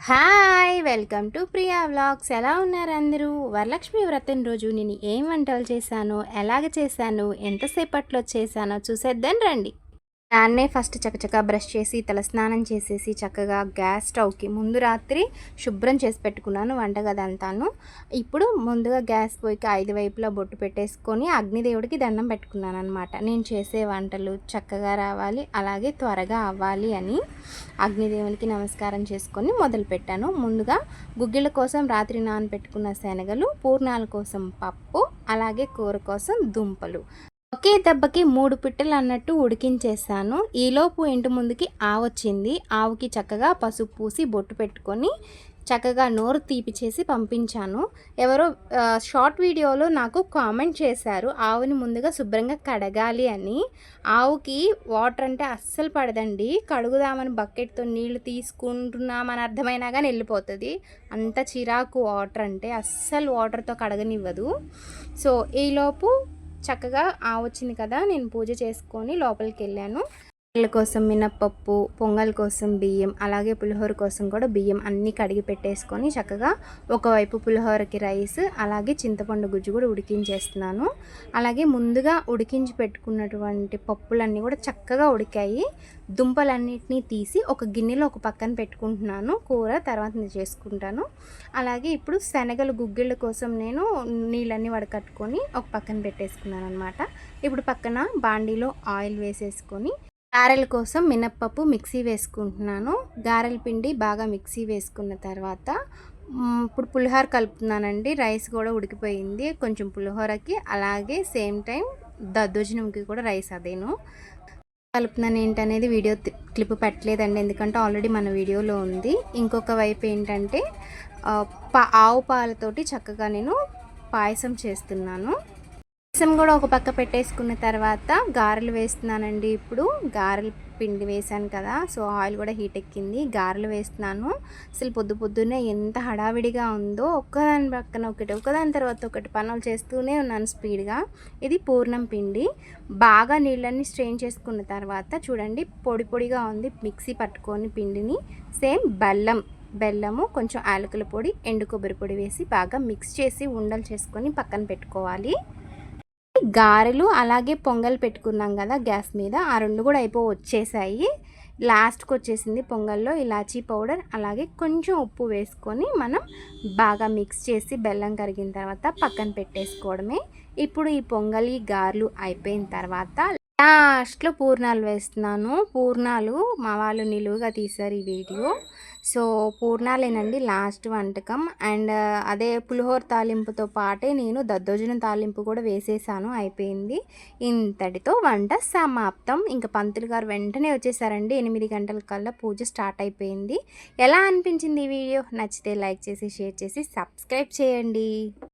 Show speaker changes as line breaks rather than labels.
Hi welcome to Priya vlogs. ఎలా ఉన్నారు అందరూ? వరలక్ష్మి వ్రతం రోజు నేను ఏం వంటలు చేశానో ఎలాగ చేశాను ఎంతసేపట్లో చేశానో చూసేద్దాం రండి. దాన్నే ఫస్ట్ చకచకా బ్రష్ చేసి తలస్నానం చేసేసి చక్కగా గ్యాస్ స్టవ్కి ముందు రాత్రి శుభ్రం చేసి పెట్టుకున్నాను వంటగది అంతాను ఇప్పుడు ముందుగా గ్యాస్ పోయికి ఐదు వైపులా బొట్టు పెట్టేసుకొని అగ్నిదేవుడికి దండం పెట్టుకున్నాను అనమాట నేను చేసే వంటలు చక్కగా రావాలి అలాగే త్వరగా అవ్వాలి అని అగ్నిదేవునికి నమస్కారం చేసుకొని మొదలుపెట్టాను ముందుగా గుగ్గిళ్ళ కోసం రాత్రి నానబెట్టుకున్న శనగలు పూర్ణాల కోసం పప్పు అలాగే కూర కోసం దుంపలు. ఒకే దెబ్బకి మూడు పిట్టలు అన్నట్టు ఉడికించేసాను ఈలోపు ఇంటి ముందుకి ఆవొచ్చింది ఆవుకి చక్కగా పసుపు పూసి బొట్టు పెట్టుకొని చక్కగా నోరు తీపి చేసి పంపించాను. ఎవరో షార్ట్ వీడియోలో నాకు కామెంట్ చేశారు ఆవుని ముందుగా శుభ్రంగా కడగాలి అని. ఆవుకి వాటర్ అంటే అస్సలు పడదండి. కడుగుదామని బకెట్తో నీళ్ళు తీసుకుంటున్నామని అర్థమైనా కానీ వెళ్ళిపోతుంది. అంత చిరాకు వాటర్ అంటే అస్సలు వాటర్తో కడగనివ్వదు. సో ఈలోపు చక్కగా ఆ వచ్చింది కదా నేను పూజ చేసుకొని లోపలికి వెళ్ళాను పిల్లల కోసం మినప్పప్పు పొంగల్ కోసం బియ్యం అలాగే పులిహోర కోసం కూడా బియ్యం అన్నీ కడిగి పెట్టేసుకొని చక్కగా ఒకవైపు పులిహోరకి రైస్ అలాగే చింతపండు గుజ్జు కూడా ఉడికించేస్తున్నాను. అలాగే ముందుగా ఉడికించి పెట్టుకున్నటువంటి పప్పులన్నీ కూడా చక్కగా ఉడికాయి. దుంపలన్నిటినీ తీసి ఒక గిన్నెలో ఒక పక్కన పెట్టుకుంటున్నాను. కూర తర్వాత నేను చేసుకుంటాను. అలాగే ఇప్పుడు శనగలు గుగ్గిళ్ళ కోసం నేను నీళ్ళన్నీ వడకట్టుకొని ఒక పక్కన పెట్టేసుకున్నాను అనమాట ఇప్పుడు పక్కన బాండీలో ఆయిల్ వేసేసుకొని గారెల కోసం మినప్పప్పు మిక్సీ వేసుకుంటున్నాను. గారెల పిండి బాగా మిక్సీ వేసుకున్న తర్వాత ఇప్పుడు పులిహోర కలుపుతున్నానండి. రైస్ కూడా ఉడికిపోయింది. కొంచెం పులిహోరకి అలాగే సేమ్ టైం దద్దోజనంకి కూడా రైస్ అదేను. కలుపుతున్నాను ఏంటనేది వీడియో క్లిప్ పెట్టలేదండి. ఎందుకంటే ఆల్రెడీ మన వీడియోలో ఉంది. ఇంకొక వైపు ఏంటంటే పా ఆవు పాలతోటి చక్కగా నేను పాయసం చేస్తున్నాను. పాయసం కూడా ఒక పక్క పెట్టేసుకున్న తర్వాత గారెలు వేస్తున్నానండి ఇప్పుడు. గారెలు పిండి వేశాను కదా సో ఆయిల్ కూడా హీట్ ఎక్కింది. గారెలు వేస్తున్నాను. అసలు పొద్దు పొద్దున్నే ఎంత హడావిడిగా ఉందో ఒక్కదాని పక్కన ఒకటి ఒకదాని తర్వాత ఒకటి పనులు చేస్తూనే ఉన్నాను స్పీడ్గా. ఇది పూర్ణం పిండి. బాగా నీళ్ళని స్ట్రెయిన్ చేసుకున్న తర్వాత చూడండి పొడి పొడిగా ఉంది మిక్సీ పట్టుకొని పిండిని. సేమ్ బెల్లం బెల్లము కొంచెం యాలకుల పొడి ఎండు కొబ్బరి పొడి వేసి బాగా మిక్స్ చేసి ఉండలు చేసుకొని పక్కన పెట్టుకోవాలి. గారెలు అలాగే పొంగల్ పెట్టుకున్నాం కదా గ్యాస్ మీద. ఆ రెండు కూడా అయిపో వచ్చేసాయి. లాస్ట్కి వచ్చేసింది పొంగల్లో ఇలాచీ పౌడర్ అలాగే కొంచెం ఉప్పు వేసుకొని మనం బాగా మిక్స్ చేసి బెల్లం కరిగిన తర్వాత పక్కన పెట్టేసుకోవడమే. ఇప్పుడు ఈ పొంగలి గారెలు అయిపోయిన తర్వాత లాస్ట్లో పూర్ణాలు వేస్తున్నాను. పూర్ణాలు మా వాళ్ళు నిలువుగా తీశారు ఈ వీడియో. సో పూర్ణాలేనండి లాస్ట్ వంటకం. అండ్ అదే పులిహోర తాలింపుతో పాటే నేను దద్దోజనం తాలింపు కూడా వేసేసాను అయిపోయింది. ఇంతటితో వంట సమాప్తం. ఇంకా పంతులు గారు వెంటనే వచ్చేసారండి ఎనిమిది గంటల కల్లా పూజ స్టార్ట్ అయిపోయింది. ఎలా అనిపించింది ఈ వీడియో? నచ్చితే లైక్ చేసి షేర్ చేసి సబ్స్క్రైబ్ చేయండి.